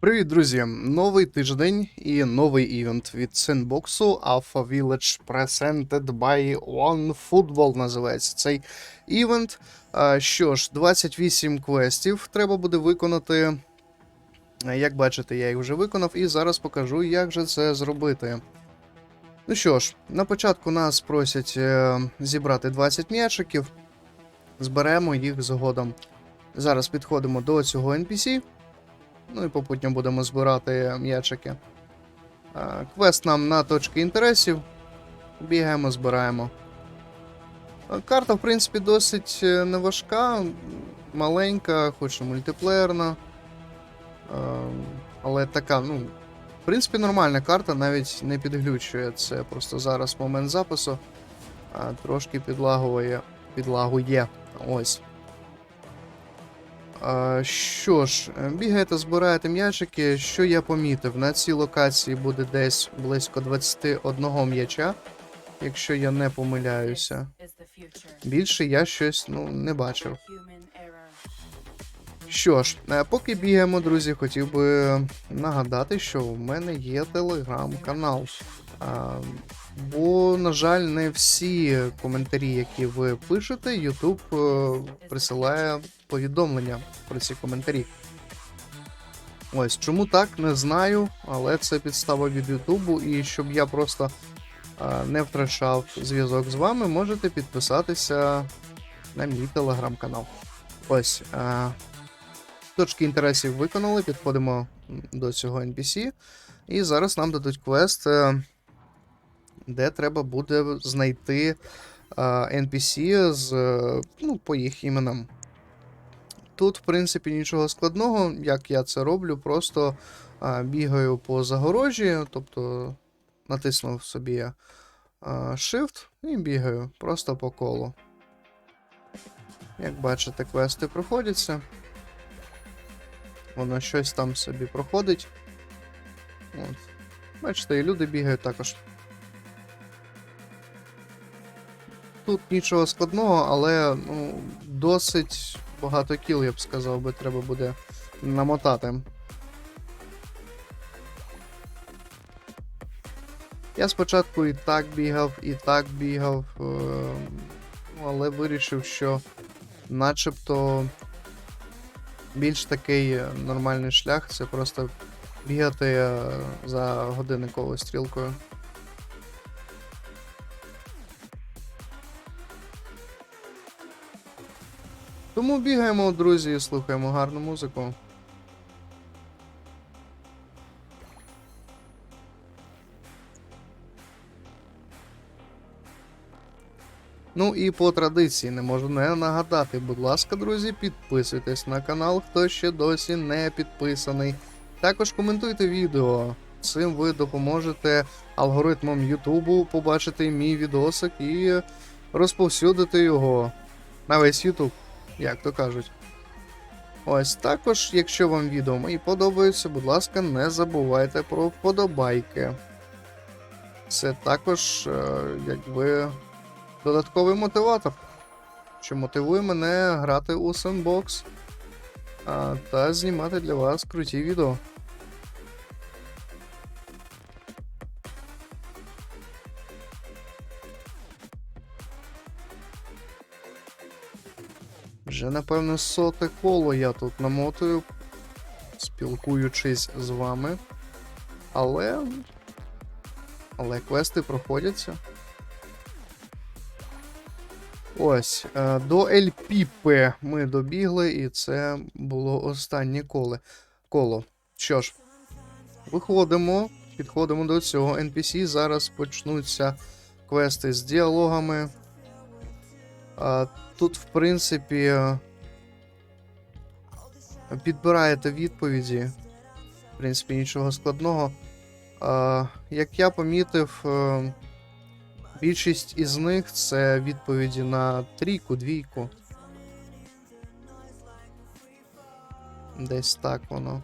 Привіт, друзі! Новий тиждень і новий івент від Sandbox Alpha Village Presented by OneFootball називається цей івент. Що ж, 28 квестів треба буде виконати. Як бачите, я їх вже виконав, і зараз покажу, як же це зробити. Ну що ж, на початку нас просять е, зібрати 20 м'ячиків. Зберемо їх згодом. Зараз підходимо до цього NPC. Ну і попутно будемо збирати м'ячики. Квест нам на точки інтересів. Бігаємо, збираємо. Карта, в принципі, досить е, неважка, маленька, хоч і мультиплеєрна. Але така, ну, в принципі, нормальна карта, навіть не підглючує. Це просто зараз момент запису. Трошки підлагує. Підлагує. Ось. Що ж, е, бігаєте, збираєте м'ячики. Що я помітив? На цій локації буде десь близько 21 м'яча, якщо я не помиляюся. Більше я щось ну, не бачив. Що ж, е, поки бігаємо, друзі, хотів би нагадати, що в мене є телеграм-канал. Бо, на жаль, не всі коментарі, які ви пишете, YouTube е, присилає повідомлення про ці коментарі. Ось чому так, не знаю, але це підстава від Ютубу, і щоб я просто е, не втрачав зв'язок з вами, можете підписатися на мій телеграм-канал. Ось. Е, точки інтересів виконали, підходимо до цього NPC. І зараз нам дадуть квест, де треба буде знайти е, NPC з, е, ну, по їх іменам. Тут, в принципі, нічого складного, як я це роблю, просто а, бігаю по загорожі, тобто натиснув собі Shift і бігаю просто по колу. Як бачите, квести проходяться. Воно щось там собі проходить. От. Бачите, і люди бігають також. Тут нічого складного, але ну, досить багато кіл, я б сказав, би треба буде намотати. Я спочатку і так бігав, і так бігав, е, ну, але вирішив, що начебто більш такий нормальний шлях це просто бігати е, за годинниковою стрілкою. Тому бігаємо, друзі, слухаємо гарну музику. Ну і по традиції не можу не нагадати, будь ласка, друзі, підписуйтесь на канал, хто ще досі не підписаний. Також коментуйте відео. Цим ви допоможете алгоритмам Ютубу побачити мій відосик і розповсюдити його на весь Ютуб як то кажуть. Ось також, якщо вам відео мої подобаються, будь ласка, не забувайте про вподобайки. Це також, е, якби, додатковий мотиватор, що мотивує мене грати у сендбокс та знімати для вас круті відео. Вже, напевно, соте коло я тут намотую, спілкуючись з вами. Але. Але квести проходяться. Ось, е, до Ель Піпе ми добігли, і це було останнє коле. коло. Що ж, виходимо, підходимо до цього NPC. Зараз почнуться квести з діалогами. Тут, в принципі, підбираєте відповіді. В принципі, нічого складного. Як я помітив, е, більшість із них це відповіді на трійку, двійку. Десь так воно.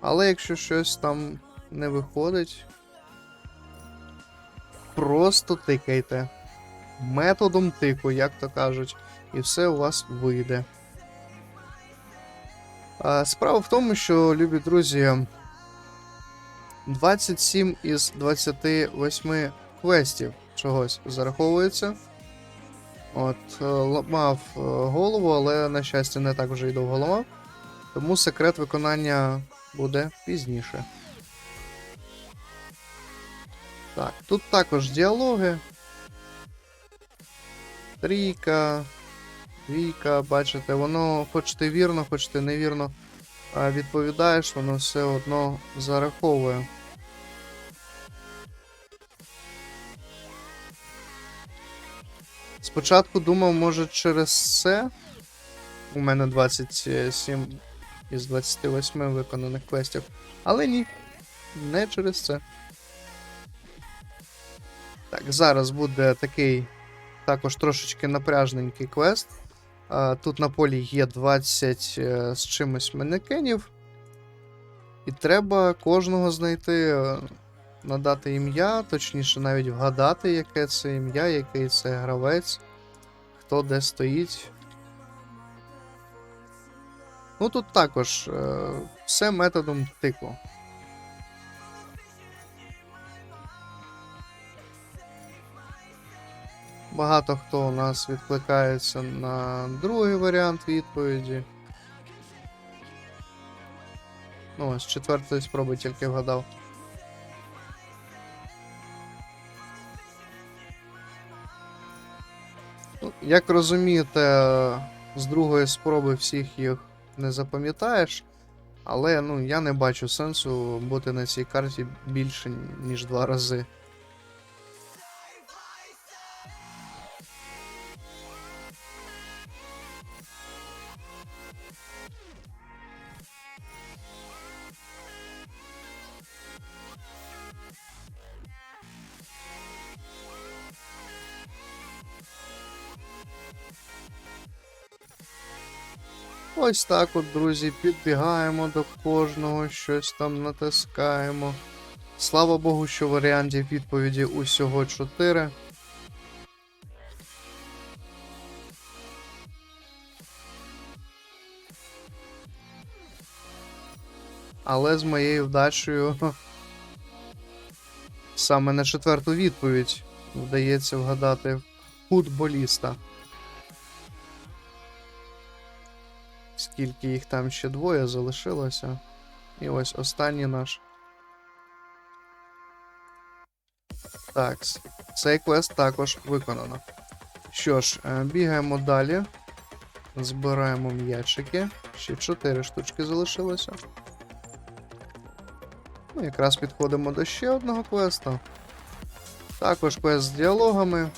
Але якщо щось там не виходить, просто тикайте методом тику, як то кажуть, і все у вас вийде. Справа в тому, що, любі друзі, 27 із 28 квестів чогось зараховується. От, е, ламав е, голову, але, на щастя, не так вже й довго ламав. Тому секрет виконання буде пізніше. Так, тут також діалоги. Трійка, двійка, бачите, воно хоч ти вірно, хоч ти невірно відповідаєш, воно все одно зараховує. Спочатку думав, може через це. У мене 27 із 28 виконаних квестів. Але ні. Не через це. Так, зараз буде такий також трошечки напряжненький квест. Тут на полі є 20 е, з чимось манекенів. І треба кожного знайти, е, надати ім'я, точніше, навіть вгадати, яке це ім'я, який це гравець, хто де стоїть. Ну тут також е, все методом тику. Багато хто у нас відкликається на другий варіант відповіді. Ну, ось четвертої спроби тільки вгадав. Ну, Як розумієте, з другої спроби всіх їх не запам'ятаєш, але ну, я не бачу сенсу бути на цій карті більше, ніж два рази. Ось так от, друзі, підбігаємо до кожного, щось там натискаємо. Слава Богу, що варіантів відповіді усього 4. Але з моєю вдачею саме на четверту відповідь вдається вгадати футболіста. Скільки їх там ще двоє залишилося. І ось останній наш. Так, цей квест також виконано. Що ж, е, бігаємо далі. Збираємо м'ячики. Ще 4 штучки залишилося. Ну, якраз підходимо до ще одного квесту. Також квест з діалогами.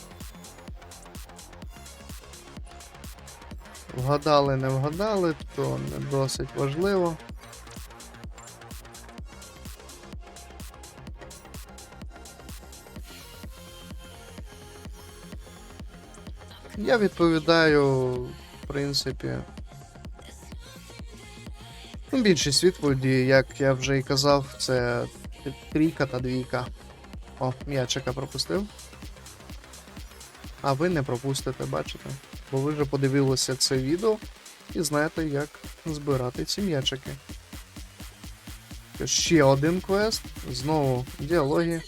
Вгадали, не вгадали, то не досить важливо. Я відповідаю, в принципі. Ну, більшість відповіді, як я вже і казав, це трійка та двійка. О, м'ячика пропустив. А ви не пропустите, бачите? Бо ви вже подивилися це відео і знаєте, як збирати ці м'ячики. Ще один квест, знову діалоги.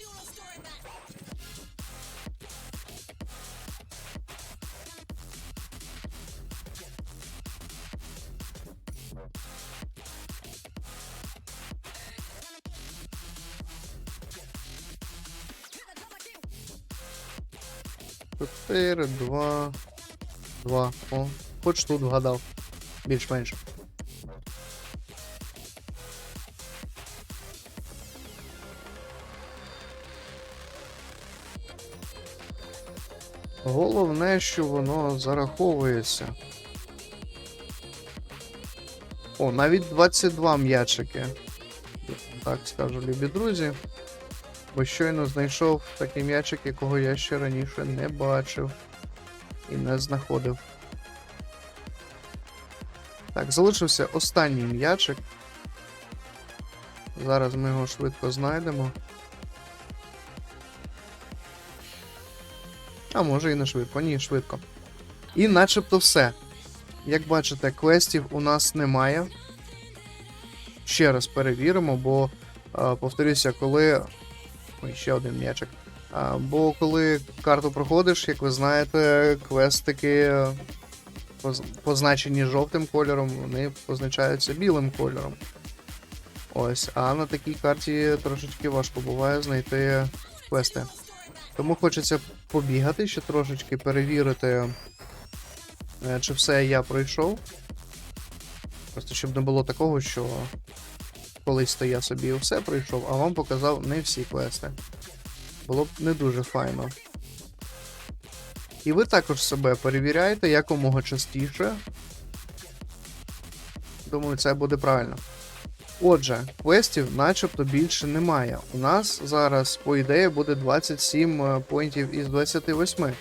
Чотири, два. Два. О, хоч тут вгадав. Більш-менш. Головне, що воно зараховується. О, навіть 22 м'ячики. Так скажу, любі друзі. Бо щойно знайшов такий м'ячик, якого я ще раніше не бачив і не знаходив. Так, залишився останній м'ячик. Зараз ми його швидко знайдемо. А може і не швидко, ні, швидко. І начебто все. Як бачите, квестів у нас немає. ще раз перевіримо, бо, е, повторюся, коли. Ой, ще один м'ячик. Бо коли карту проходиш, як ви знаєте, квестики позначені жовтим кольором, вони позначаються білим кольором. Ось, а на такій карті трошечки важко буває знайти квести. Тому хочеться побігати, ще трошечки перевірити, е, чи все я пройшов. Просто щоб не було такого, що колись то я собі все пройшов, а вам показав не всі квести. Було б не дуже файно. І ви також себе перевіряєте якомога частіше. Думаю, це буде правильно. Отже, квестів начебто більше немає. У нас зараз, по ідеї, буде 27 е, поінтів із 28.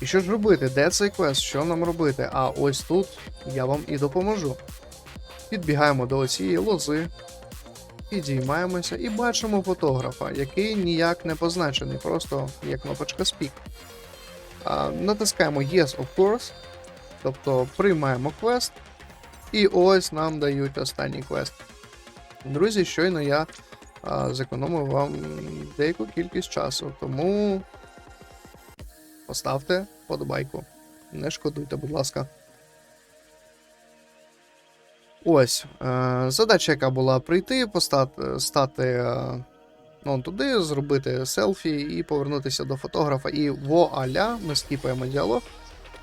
І що ж робити? Де цей квест? Що нам робити? А ось тут я вам і допоможу. Підбігаємо до цієї лози, підіймаємося і бачимо фотографа, який ніяк не позначений, просто є кнопочка Speak. А, натискаємо Yes, of course, тобто приймаємо квест, і ось нам дають останній квест. Друзі, щойно я а, зекономив вам деяку кількість часу, тому поставте подобайку. Не шкодуйте, будь ласка. Ось. Е, задача, яка була прийти, постати, стати е, ну, туди, зробити селфі і повернутися до фотографа. І вуаля, ми скіпаємо діалог.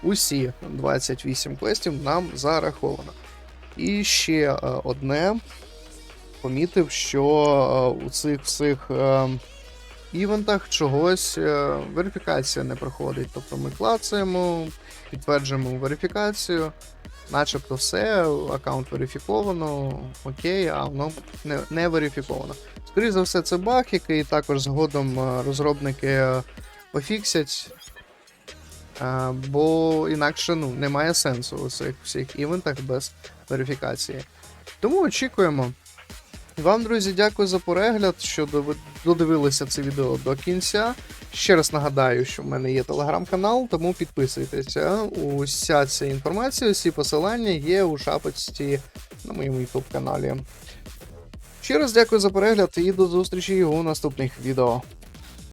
Усі 28 квестів нам зараховано. І ще е, одне. Помітив, що у цих всіх івентах чогось верифікація не проходить. Тобто ми клацаємо, підтверджуємо верифікацію, начебто все, аккаунт верифіковано, окей, а воно не, не верифіковано. Скоріше за все, це баг, який також згодом е, розробники е, пофіксять. е, Бо інакше ну, немає сенсу у цих всіх івентах без верифікації. Тому очікуємо. Вам, друзі, дякую за перегляд, що додивилися це відео до кінця. Ще раз нагадаю, що в мене є телеграм-канал, тому підписуйтеся. Уся ця інформація, усі посилання є у шапочці на моєму YouTube каналі. Ще раз дякую за перегляд і до зустрічі у наступних відео.